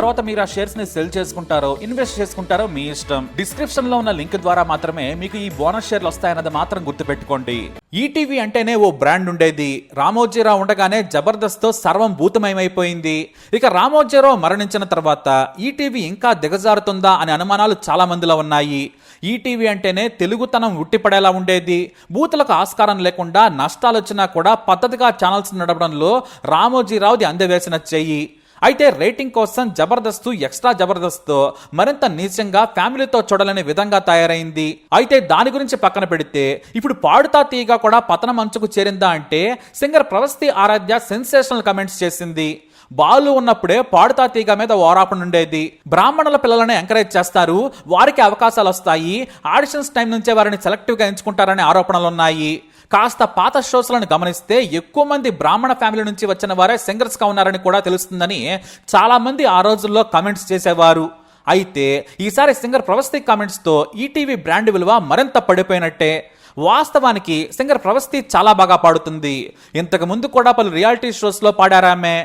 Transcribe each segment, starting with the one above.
తర్వాత మీరు ఆ షేర్స్ని సెల్ చేసుకుంటారో ఇన్వెస్ట్ చేసుకుంటారో మీ ఇష్టం. డిస్క్రిప్షన్లో ఉన్న లింక్ ద్వారా మాత్రమే మీకు ఈ బోనస్ షేర్లు వస్తాయన్నది మాత్రం గుర్తుపెట్టుకోండి. ఈటీవీ అంటేనే ఓ బ్రాండ్ ఉండేది. రామోజీరావు ఉండగానే జబర్దస్త్తో సర్వం భూతమయమైపోయింది. ఇక రామోజీరావు మరణించిన తర్వాత ఈటీవీ ఇంకా దిగజారుతుందా అనే అనుమానాలు చాలా మందిలో ఉన్నాయి. ఈటీవీ అంటేనే తెలుగుతనం ఉట్టిపడేలా ఉండేది. బూతులకు ఆస్కారం లేకుండా నష్టాలు వచ్చినా కూడా పద్ధతిగా ఛానల్స్ నడపడంలో రామోజీరావుది అందవేసిన చెయ్యి అయితే రేటింగ్ కోసం జబర్దస్త్ ఎక్స్ట్రా జబర్దస్త్ మరింత నీచంగా ఫ్యామిలీతో చూడలేని విధంగా తయారైంది. అయితే దాని గురించి పక్కన పెడితే ఇప్పుడు పాడుతా తీయగా కూడా పతనం అంచుకు చేరిందా అంటే singer Pravasthi Aradhya sensational comments చేసింది. బాలు ఉన్నప్పుడే పాడుతా తీగ మీద ఓరాపణ ఉండేది. బ్రాహ్మణుల పిల్లలను ఎంకరేజ్ చేస్తారు. వారికి అవకాశాలు వస్తాయి ఆడిషన్స్ టైం నుంచే వారిని సెలెక్టివ్గా ఎంచుకుంటారనే ఆరోపణలు ఉన్నాయి కాస్త పాత షోస్లను గమనిస్తే ఎక్కువ మంది బ్రాహ్మణ ఫ్యామిలీ నుంచి వచ్చిన వారే సింగర్స్గా ఉన్నారని కూడా తెలుస్తుందని చాలామంది ఆ రోజుల్లో కమెంట్స్ చేసేవారు. అయితే ఈసారి సింగర్ ప్రవస్తి కామెంట్స్తో ఈటీవీ బ్రాండ్ విలువ మరింత పడిపోయినట్టే. వాస్తవానికి సింగర్ ప్రవస్తి చాలా బాగా పాడుతుంది. ఇంతకు ముందు కూడా పలు రియాలిటీ షోస్లో పాడారామే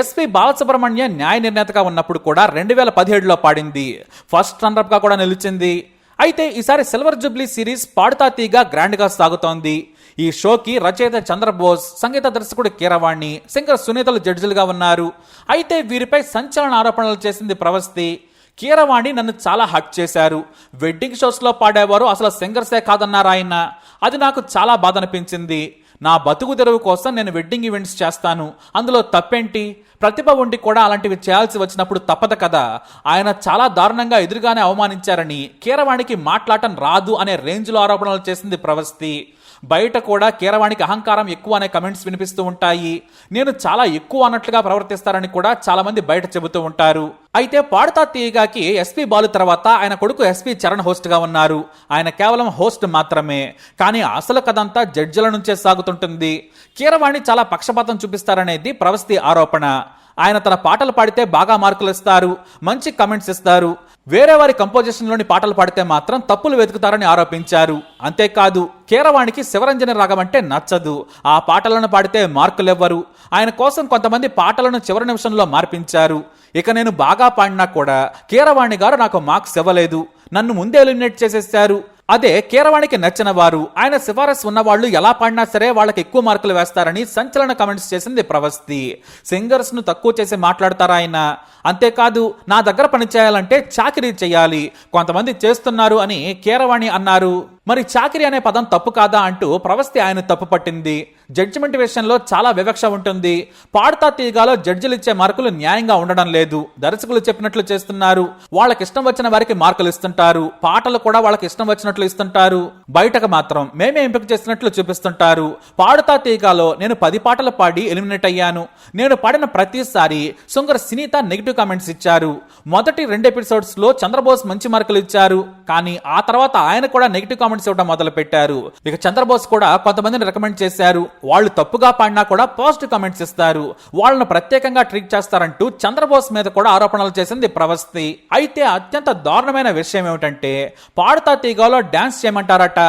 ఎస్పి బాలసుబ్రహ్మణ్య న్యాయ నిర్ణేతగా ఉన్నప్పుడు కూడా రెండు వేల పదిహేడులో పాడింది. ఫస్ట్ రన్నర్గా కూడా నిలిచింది. అయితే ఈసారి సిల్వర్ జూబ్లీ సిరీస్ పాడుతా తీగా సాగుతోంది. ఈ షోకి రచయిత చంద్రబోస్ సంగీత దర్శకుడు కీరవాణి సింగర్ సునీతలు జడ్జిలుగా ఉన్నారు. అయితే వీరిపై సంచలన ఆరోపణలు చేసింది ప్రవస్తి. కీరవాణి నన్ను చాలా హక్ చేశారు. వెడ్డింగ్ షోస్లో పాడేవారు అసలు సింగర్సే కాదన్నారు ఆయన. అది నాకు చాలా బాధ అనిపించింది. నా బతుకు తెరువు కోసం నేను వెడ్డింగ్ ఈవెంట్స్ చేస్తాను. అందులో తప్పేంటి? ప్రతిభ ఉండి కూడా అలాంటివి చేయాల్సి వచ్చినప్పుడు తప్పదు కదా. ఆయన చాలా దారుణంగా ఎదురుగానే అవమానించారని కీరవాణికి మాట్లాడటం రాదు అనే రేంజ్లో ఆరోపణలు చేసింది ప్రవస్తి. బయట కూడా కీరవాణికి అహంకారం ఎక్కువ అనే కమెంట్స్ వినిపిస్తూ ఉంటాయి. నేను చాలా ఎక్కువ అన్నట్లుగా ప్రవర్తిస్తారని కూడా చాలామంది బయట చెబుతూ ఉంటారు. అయితే పాడుతా తీయగాకి ఎస్పీ బాలు తర్వాత ఆయన కొడుకు ఎస్పీ చరణ్ హోస్ట్గా ఉన్నారు. ఆయన కేవలం హోస్ట్ మాత్రమే. కానీ అసలు కథంతా జడ్జిల నుంచే సాగుతుంటుంది. కీరవాణి చాలా పక్షపాతం చూపిస్తారనేది ప్రవస్తి ఆరోపణ. ఆయన తన పాటలు పాడితే బాగా మార్కులు ఇస్తారు మంచి కమెంట్స్ ఇస్తారు. వేరే వారి కంపోజిషన్లోని పాటలు పాడితే మాత్రం తప్పులు వెతుకుతారని ఆరోపించారు. అంతేకాదు కీరవాణికి శివరంజన రాగం అంటే నచ్చదు. ఆ పాటలను పాడితే మార్కులెవ్వరు ఆయన కోసం కొంతమంది పాటలను చివరి నిమిషంలో మార్పించారు. ఇక నేను బాగా పాడినా కూడా కీరవాణి గారు నాకు మార్క్స్ ఇవ్వలేదు. నన్ను ముందే ఎలిమినేట్ చేసేశారు. అదే కీరవాణికి నచ్చిన వారు ఆయన సిఫారసు ఉన్నవాళ్ళు ఎలా పాడినా సరే వాళ్ళకి ఎక్కువ మార్కులు వేస్తారని సంచలన కమెంట్స్ చేసింది ప్రవస్తి. సింగర్స్ను తక్కువ చేసి మాట్లాడతారా ఆయన? అంతేకాదు నా దగ్గర పని చేయాలంటే చాకరీ చేయాలి. కొంతమంది చేస్తున్నారు అని కీరవాణి అన్నారు. మరి చాకరీ అనే పదం తప్పు కాదా అంటూ ప్రవస్తి ఆయన తప్పు పట్టింది జడ్జిమెంట్ విషయంలో చాలా వివక్ష ఉంటుంది. పాడుతా తీగాలో జడ్జిలు ఇచ్చే మార్కులు న్యాయంగా ఉండడం లేదు. దర్శకులు చెప్పినట్లు చేస్తున్నారు. వాళ్ళకి ఇష్టం వచ్చిన వారికి మార్కులు ఇస్తుంటారు. పాటలు కూడా వాళ్ళకి ఇష్టం వచ్చినట్లు ఇస్తుంటారు. బయటకు మాత్రం మేమే ఎంపిక చేసినట్లు చూపిస్తుంటారు. పాడుతా తీగాలో నేను పది పాటలు పాడి ఎలిమినేట్ అయ్యాను. నేను పాడిన ప్రతిసారి సుంగర్ సినీత నెగిటివ్ కామెంట్స్ ఇచ్చారు. మొదటి రెండు ఎపిసోడ్స్లో చంద్రబోస్ మంచి మార్కులు ఇచ్చారు. కానీ ఆ తర్వాత ఆయన కూడా నెగిటివ్ కామెంట్స్ ఇవ్వడం మొదలు పెట్టారు ఇక చంద్రబోస్ కూడా కొంతమందిని రికమెండ్ చేశారు. వాళ్ళు తప్పుగా పాడినా కూడా పాజిటివ్ కామెంట్స్ ఇస్తారు. వాళ్ళను ప్రత్యేకంగా ట్రీట్ చేస్తారంటూ చంద్రబోస్ మీద కూడా ఆరోపణలు చేసింది ప్రవస్తి. అయితే అత్యంత దారుణమైన విషయం ఏమిటంటే పాడుతా తీగలో డాన్స్ చేయమంటారట.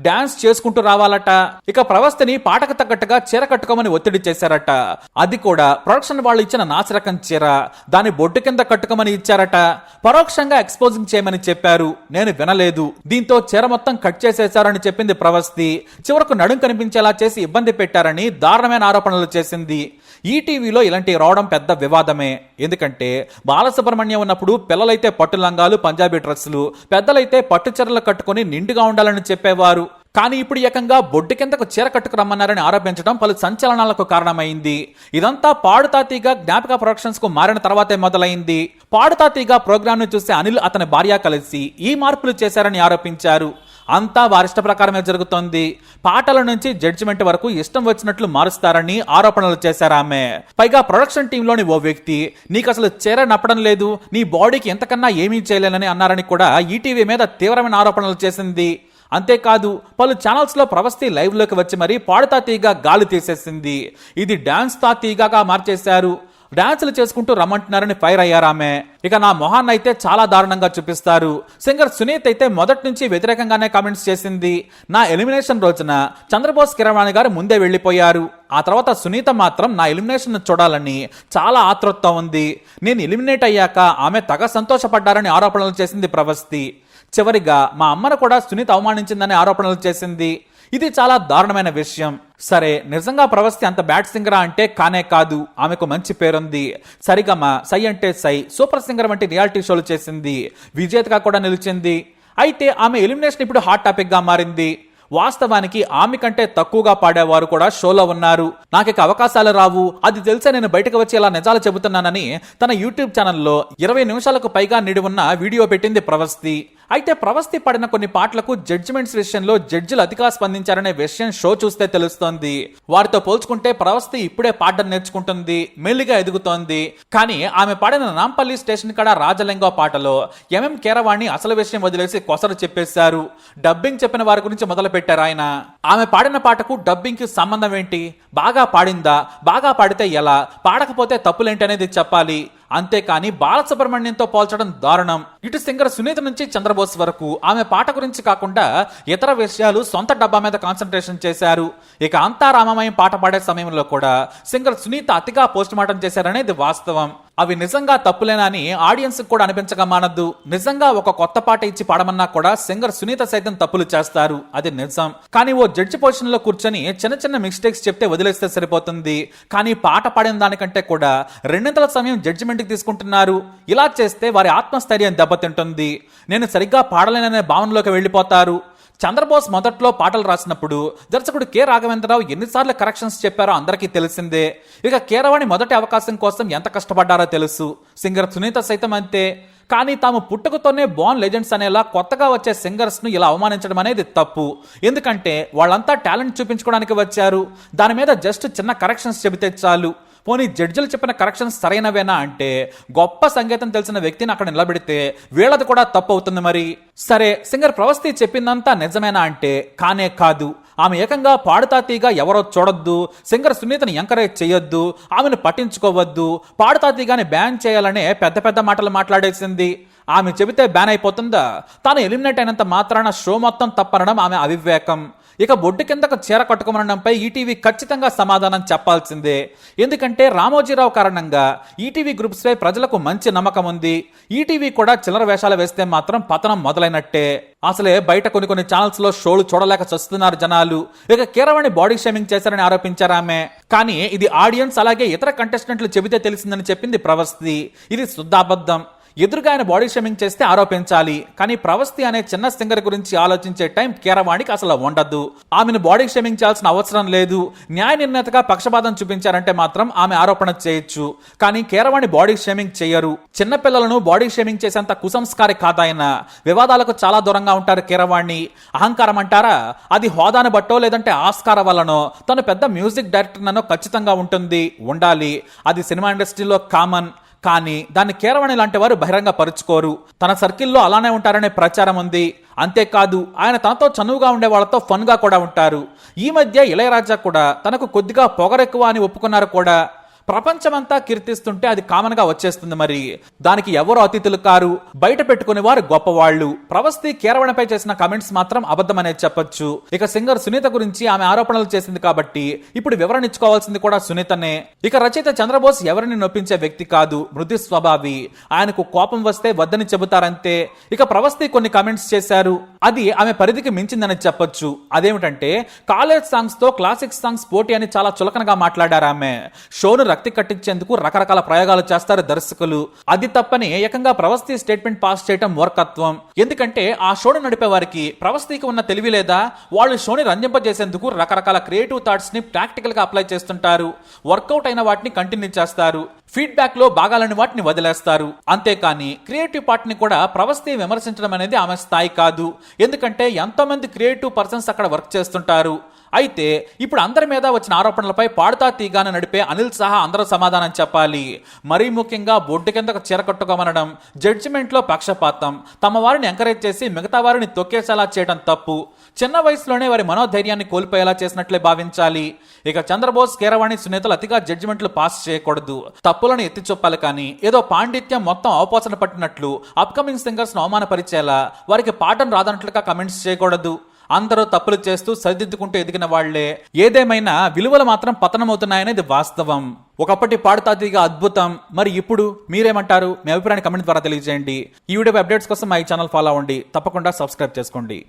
డాన్స్ చేసుకుంటూ రావాలట. ఇక ప్రవస్థని పాటకు తగ్గట్టుగా చీర కట్టుకోమని ఒత్తిడి చేశారట. అది కూడా ప్రొడక్షన్ వాళ్ళు ఇచ్చిన నాసిరకం చీర. దాని బొడ్డు కింద కట్టుకోమని ఇచ్చారట. పరోక్షంగా ఎక్స్పోజింగ్ చేయమని చెప్పారు. నేను వినలేదు. దీంతో చీర మొత్తం కట్ చేసేశారని చెప్పింది ప్రవస్తి చివరకు నడుం కనిపించేలా చేసి ఇబ్బంది పెట్టారని దారుణమైన ఆరోపణలు చేసింది. ఈటీవీలో ఇలాంటివి రావడం పెద్ద వివాదమే. ఎందుకంటే బాలసుబ్రహ్మణ్యం ఉన్నప్పుడు పిల్లలైతే పట్టు లంగాలు పంజాబీ డ్రెస్సులు పెద్దలైతే పట్టు చీరలు కట్టుకొని నిండుగా ఉండాలని చెప్పేవారు. కానీ ఇప్పుడు ఏకంగా బొడ్డు కిందకు చీర కట్టుకురమ్మన్నారని ఆరోపించడం పలు సంచలనాలకు కారణమైంది. ఇదంతా పాడుతాతీగా జ్ఞాపక ప్రొడక్షన్స్కు మారిన తర్వాతే మొదలైంది. పాడుతాతీగా ప్రోగ్రామ్ను చూసి అనిల్ అతని భార్య కలిసి ఈ మార్పులు చేశారని ఆరోపించారు. అంతా వారిష్ట ప్రకారమే జరుగుతోంది. పాటల నుంచి జడ్జిమెంట్ వరకు ఇష్టం వచ్చినట్లు మారుస్తారని ఆరోపణలు చేశారు ఆమె. పైగా ప్రొడక్షన్ టీంలోని ఓ వ్యక్తి నీకు అసలు చీర నప్పడం లేదు. నీ బాడీకి ఎంతకన్నా ఏమీ చేయలేనని అన్నారని కూడా ఈటీవీ మీద తీవ్రమైన ఆరోపణలు చేసింది. అంతేకాదు పలు ఛానల్స్లో ప్రవస్తి లైవ్లోకి వచ్చి మరీ పాడుతా తీగ గాలి తీసేసింది. ఇది డ్యాన్స్ తా తీగగా మార్చేశారు. డాన్సులు చేసుకుంటూ రమ్మంటున్నారని ఫైర్ అయ్యారు ఆమె ఇక నా మొహాన్ని అయితే చాలా దారుణంగా చూపిస్తారు. సింగర్ సునీత్ అయితే మొదటి నుంచి వ్యతిరేకంగానే కామెంట్స్ చేసింది. నా ఎలిమినేషన్ రోజున చంద్రబోస్ కిరవాణి గారు ముందే వెళ్ళిపోయారు. ఆ తర్వాత సునీత మాత్రం నా ఎలిమినేషన్ చూడాలని చాలా ఆతృత ఉంది. నేను ఎలిమినేట్ అయ్యాక ఆమె తగ సంతోషపడ్డారని ఆరోపణలు చేసింది ప్రవస్తి. చివరిగా మా అమ్మను కూడా సునీత అవమానించిందని ఆరోపణలు చేసింది. ఇది చాలా దారుణమైన విషయం. సరే నిజంగా ప్రవస్తి అంత బ్యాడ్ సింగరా అంటే కానే కాదు. ఆమెకు మంచి పేరుంది. సరిగమ సై అంటే సై సూపర్ సింగర్ వంటి రియాలిటీ షోలు చేసింది. విజేతగా కూడా నిలిచింది. అయితే ఆమె ఎలిమినేషన్ ఇప్పుడు హాట్ టాపిక్గా మారింది. వాస్తవానికి ఆమె కంటే తక్కువగా పాడేవారు కూడా షోలో ఉన్నారు. నాకు ఇక అవకాశాలు రావు. అది తెలిసే నేను బయటకు వచ్చి ఇలా నిజాలు చెబుతున్నానని తన యూట్యూబ్ ఛానల్లో ఇరవై నిమిషాలకు పైగా నిడి ఉన్న వీడియో పెట్టింది ప్రవస్తి. అయితే ప్రవస్తి పడిన కొన్ని పాటలకు జడ్జిమెంట్స్ విషయంలో జడ్జిలు అతిగా స్పందించారనే విషయం షో చూస్తే తెలుస్తోంది. వారితో పోల్చుకుంటే ప్రవస్తి ఇప్పుడే పాడడం నేర్చుకుంటుంది మెల్లిగా ఎదుగుతోంది. కానీ ఆమె పాడిన నాంపల్లి స్టేషన్ కాడ రాజలింగ పాటలో ఎంఎం కేరవాణి అసలు విషయం వదిలేసి కొసరు చెప్పేశారు. డబ్బింగ్ చెప్పిన వారి గురించి మొదలు పెట్టారు ఆయన. ఆమె పాడిన పాటకు డబ్బింగ్కి సంబంధం ఏంటి? బాగా పాడిందా? బాగా పాడితే ఎలా? పాడకపోతే తప్పులేంటి అనేది చెప్పాలి. అంతేకాని బాలసుబ్రహ్మణ్యంతో పోల్చడం దారుణం. ఇటు సింగర్ సునీత నుంచి చంద్రబోస్ వరకు ఆమె పాట గురించి కాకుండా ఇతర విషయాలు సొంత డబ్బా మీద కాన్సన్ట్రేషన్ చేశారు. ఇక అంతా రామమయం పాట పాడే సమయంలో కూడా సింగర్ సునీత అతిగా పోస్ట్ మార్టం చేశారనేది వాస్తవం. అవి నిజంగా తప్పులేనా అని ఆడియన్స్ కూడా అనిపించక మానద్దు. నిజంగా ఒక కొత్త పాట ఇచ్చి పాడమన్నా కూడా సింగర్ సునీత సైతం తప్పులు చేస్తారు. అది నిజం. కానీ ఓ జడ్జి పొజిషన్లో కూర్చొని చిన్న చిన్న మిస్టేక్స్ చెప్తే వదిలేస్తే సరిపోతుంది. కానీ పాట పాడిన దానికంటే కూడా రెండింతల సమయం జడ్జిమెంట్కి తీసుకుంటున్నారు. ఇలా చేస్తే వారి ఆత్మస్థైర్యం దెబ్బతింటుంది. నేను సరిగ్గా పాడలేననే భావనలోకి వెళ్ళిపోతారు. చంద్రబోస్ మొదట్లో పాటలు రాసినప్పుడు దర్శకుడు కె రాఘవేంద్రరావు ఎన్నిసార్లు కరెక్షన్స్ చెప్పారో అందరికీ తెలిసిందే. ఇక కీరవాణి మొదటి అవకాశం కోసం ఎంత కష్టపడ్డారో తెలుసు. సింగర్ సునీత సైతం అంతే. కానీ తాము పుట్టుకతోనే బాన్ లెజెండ్స్ అనేలా కొత్తగా వచ్చే సింగర్స్ను ఇలా అవమానించడం అనేది తప్పు. ఎందుకంటే వాళ్ళంతా టాలెంట్ చూపించుకోవడానికి వచ్చారు. దాని మీద జస్ట్ చిన్న కరెక్షన్స్ చెబితే చాలు. పోనీ జడ్జిలు చెప్పిన కరెక్షన్స్ సరైనవేనా అంటే గొప్ప సంగీతం తెలిసిన వ్యక్తిని అక్కడ నిలబెడితే వీళ్ళది కూడా తప్పు అవుతుంది మరి. సరే సింగర్ ప్రవస్తి చెప్పిందంతా నిజమేనా అంటే కానే కాదు. ఆమె ఏకంగా పాడుతాతీగా ఎవరో చూడొద్దు సింగర్ సునీతని ఎంకరేజ్ చేయొద్దు ఆమెను పట్టించుకోవద్దు పాడుతాతీగాని బ్యాన్ చేయాలనే పెద్ద పెద్ద మాటలు మాట్లాడేసింది. ఆమె చెబితే బ్యాన్ అయిపోతుందా? తాను ఎలిమినేట్ అయినంత మాత్రాన షో మొత్తం తప్పనడం ఆమె అవివేకం. ఇక బొడ్డు కిందకు చీర కట్టుకోమనడంపై ఈటీవీ ఖచ్చితంగా సమాధానం చెప్పాల్సిందే. ఎందుకంటే రామోజీరావు కారణంగా ఈటీవీ గ్రూప్స్పై ప్రజలకు మంచి నమ్మకం ఉంది. ఈటీవీ కూడా చిల్లర వేషాలు వేస్తే మాత్రం పతనం మొదలైనట్టే. అసలే బయట కొన్ని కొన్ని ఛానల్స్లో షోలు చూడలేక చస్తున్నారు జనాలు. ఇక కీరవాణి బాడీ షేమింగ్ చేశారని ఆరోపించారామె కానీ ఇది ఆడియన్స్ అలాగే ఇతర కంటెస్టెంట్లు చెబితే తెలిసిందని చెప్పింది ప్రవస్తి. ఇది శుద్ధాబద్ధం. ఎదురుగా ఆయన బాడీ షేమింగ్ చేస్తే ఆరోపించాలి. కానీ ప్రవస్తి అనే చిన్న సింగర్ గురించి ఆలోచించే టైం కీరవాణికి అసలు ఉండదు. ఆమెను బాడీ షేమింగ్ చేయాల్సిన అవసరం లేదు. న్యాయ నిర్ణేతగా పక్షపాతం చూపించారంటే మాత్రం ఆమె ఆరోపణ చేయొచ్చు. కానీ కీరవాణి బాడీ షేమింగ్ చేయరు. చిన్న పిల్లలను బాడీ షేమింగ్ చేసేంత కుసంస్కారి కాదాయన వివాదాలకు చాలా దూరంగా ఉంటారు కీరవాణి. అహంకారం అంటారా? అది హోదాను బట్టో లేదంటే ఆస్కార వల్లనో? తను పెద్ద మ్యూజిక్ డైరెక్టర్ ఖచ్చితంగా ఉంటుంది. ఉండాలి. అది సినిమా ఇండస్ట్రీలో కామన్. కానీ దాన్ని కీరవాణి లాంటి వారు బహిరంగ పరుచుకోరు. తన సర్కిల్లో అలానే ఉంటారనే ప్రచారం ఉంది. అంతేకాదు ఆయన తనతో చనువుగా ఉండే వాళ్ళతో ఫన్గా కూడా ఉంటారు. ఈ మధ్య ఇళయరాజా కూడా తనకు కొద్దిగా పొగరెక్కువ అని ఒప్పుకున్నారు కూడా. ప్రపంచమంతా కీర్తిస్తుంటే అది కామన్గా వచ్చేస్తుంది మరి. దానికి ఎవరు అతిథులు కారు? బయట పెట్టుకునే వారు గొప్పవాళ్ళు ప్రవస్తి కేరవణపై చేసిన కమెంట్స్ మాత్రం అబద్ధమనే చెప్పొచ్చు. ఇక సింగర్ సునీత గురించి ఆమె ఆరోపణలు చేసింది కాబట్టి ఇప్పుడు వివరణ ఇచ్చుకోవాల్సింది కూడా సునీతనే. ఇక రచయిత చంద్రబోస్ ఎవరిని నొప్పించే వ్యక్తి కాదు? మృదు స్వభావి. ఆయనకు కోపం వస్తే వద్దని చెబుతారంతే. ఇక ప్రవస్తి కొన్ని కమెంట్స్ చేశారు. అది ఆమె పరిధికి మించిందని చెప్పొచ్చు. అదేమిటంటే కాలేజ్ సాంగ్స్తో క్లాసిక్ సాంగ్స్ పోటీ అని చాలా చులకనగా మాట్లాడారు ఆమె షోను రక్తి కట్టించేందుకు రకరకాల ప్రయోగాలు చేస్తారు దర్శకులు. అది తప్పని ఏకంగా ప్రవస్తి స్టేట్మెంట్ పాస్ చేయడం మూర్ఖత్వం. ఎందుకంటే ఆ షోను నడిపే వారికి ప్రవస్తికి ఉన్న తెలివి లేదా? వాళ్ళు షోని రంజింపజేసేందుకు రకరకాల క్రియేటివ్ థాట్స్ని ప్రాక్టికల్గా అప్లై చేస్తుంటారు. వర్కౌట్ అయిన వాటిని కంటిన్యూ చేస్తారు. ఫీడ్బ్యాక్లో బాగాలని వాటిని వదిలేస్తారు. అంతేకాని క్రియేటివ్ పార్ట్ని కూడా ప్రవస్తి విమర్శించడం అనేది ఆమె స్థాయి కాదు. ఎందుకంటే ఎంతో మంది క్రియేటివ్ పర్సన్స్ అక్కడ వర్క్ చేస్తుంటారు. అయితే ఇప్పుడు అందరి మీద వచ్చిన ఆరోపణలపై పాడుతా తీగాన నడిపే అనిల్ సహా అందరూ సమాధానం చెప్పాలి. మరీ ముఖ్యంగా బొడ్డు కిందకు చీరకట్టుకోమనడం జడ్జిమెంట్లో పక్షపాతం తమ వారిని ఎంకరేజ్ చేసి మిగతా వారిని తొక్కేసేలా చేయడం తప్పు. చిన్న వయసులోనే వారి మనోధైర్యాన్ని కోల్పోయేలా చేసినట్లే భావించాలి. ఇక చంద్రబోస్ కీరవాణి సునీతలు అతిగా జడ్జిమెంట్లు పాస్ చేయకూడదు. తప్పులను ఎత్తి చూపాలి కానీ ఏదో పాండిత్యం మొత్తం అవపోసన పట్టినట్లు అప్కమింగ్ సింగర్స్ అవమానపరిచేలా వారికి పాఠం రాదన్నట్లుగా కమెంట్స్ చేయకూడదు. అందరూ తప్పులు చేస్తూ సరిదిద్దుకుంటూ ఎదిగిన వాళ్ళే ఏదేమైనా విలువలు మాత్రం పతనమవుతున్నాయనేది వాస్తవం. ఒకప్పటి పాడుతాతిగా అద్భుతం. మరి ఇప్పుడు మీరేమంటారు? మీ అభిప్రాయాన్ని కమెంట్ ద్వారా తెలియజేయండి. ఈ వీడియో అప్డేట్స్ కోసం మా ఈ ఛానల్ ఫాలో అవ్వండి. తప్పకుండా సబ్స్క్రైబ్ చేసుకోండి.